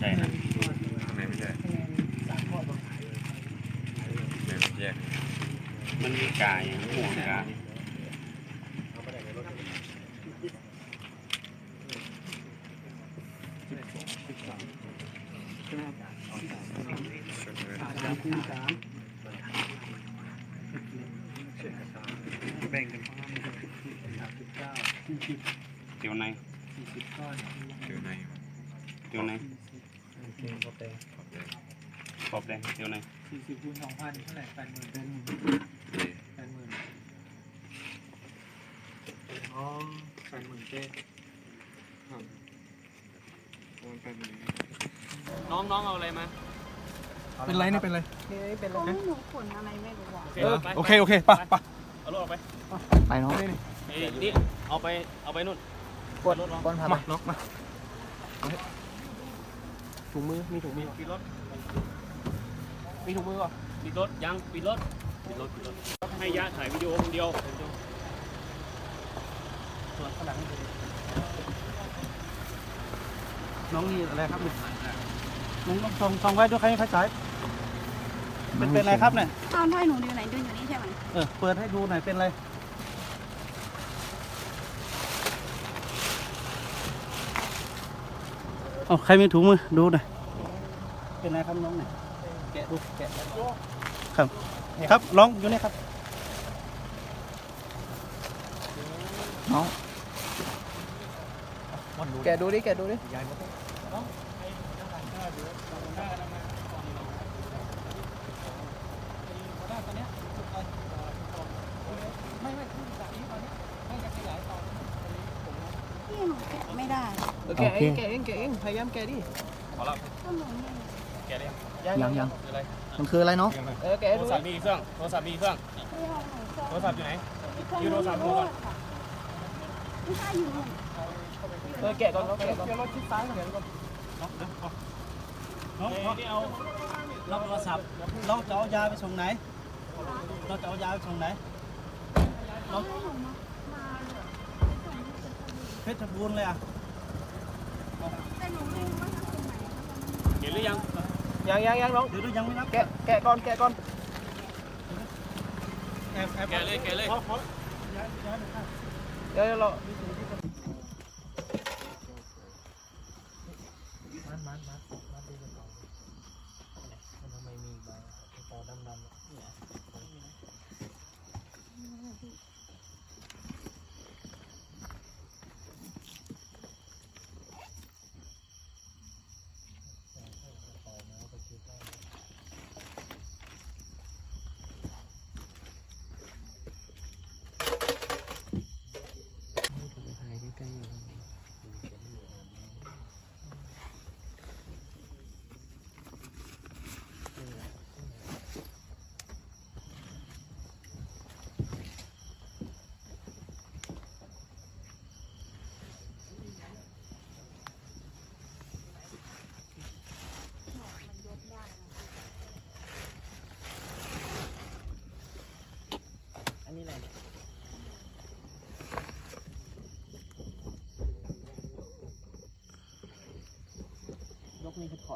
ใช่นะข้างในไม่ใช่คะแนนสามข้อบอกเดี๋ยวแยกมันมีกายอย่างห่วงกายสามคูณสามแบ่งกันสามสิบเก้าสี่สิบเตียวในสี่สิบก้อนเดี๋ยวในเตียวใน โอเคโอเคขอบแดงเตียวในสี่สิบคูณสองพันเท่าไหร่แปดหมื่นเป็นเดี๋ยวแปดหมื่นอ๋อแปดหมื่นเจ๊น้องน้องเอาอะไรมาเป็นไรเนี่ยเป็นไรเป็นไรก็ไม่หนูขนอะไรไม่รู้อะเออโอเคโอเคไปไปเอารถออกไปไปนาะเอ้ยนี่เอาไปเอาไปนู่นกดกดพาไปมาล็อกมา ถุงมือ มีถุงมือปิดรถ มีถุงมือป่ะปิดรถยังปิดรถปิดรถปิดรถให้ยะถ่ายวิดีโอคนเดียวส่วนข้างหลังน้องนี่อะไรครับเนี่ยน้องต้องส่องส่องไว้ด้วยใครไฟฉายเป็นเป็นอะไรครับเนี่ยอ้าวถ้อยหนูอยู่ไหนดูอยู่นี่ใช่ไหมเออเปิดให้ดูหน่อยเป็นอะไร เอาใครมีถุงมือดูหน่อยเป็นอะไรครับน้องเนี่ยแกะดูแกะครับครับลองอยู่นี่ครับน้องแกะดูดิแกะดูดิ พี่ หนูแกะไม่ได้แกะเองแกะเองแกะเองพยายามแกะดิก็หนูเนี่ยแกเลยยังยัง คืออะไรมันคืออะไรเนาะเออแกะโทดูรศัพท์มีกี่เครื่องโทรศัพท์มีกี่เครื่องไม่เอาหนูชอบโทรศัพท์อยู่ไหนเครื่องยืนโทรศัพท์ดูก่อน ไม่ใช่อยู่นู่นเออแกะก่อนแกะก่อนน้องน้องนี่เอาเราโทรศัพท์เราจะเอายาไปส่งไหนเราจะเอายาไปส่งไหนให้หนูมามา เพชรบูรณ์เลยอ่ะเห็นหรือยังยังยังยังน้องเดี๋ยวดูยังไม่นับแกะแกะก่อนแกะก่อนแอบแอบแกะเลยแกะเลยพอพอย้ายย้ายไปข้างเดี๋ยวเรามันมันมันมันดูกันต่อทำไมมีใบตอดำๆเนี่ย Kaya. mir getraut.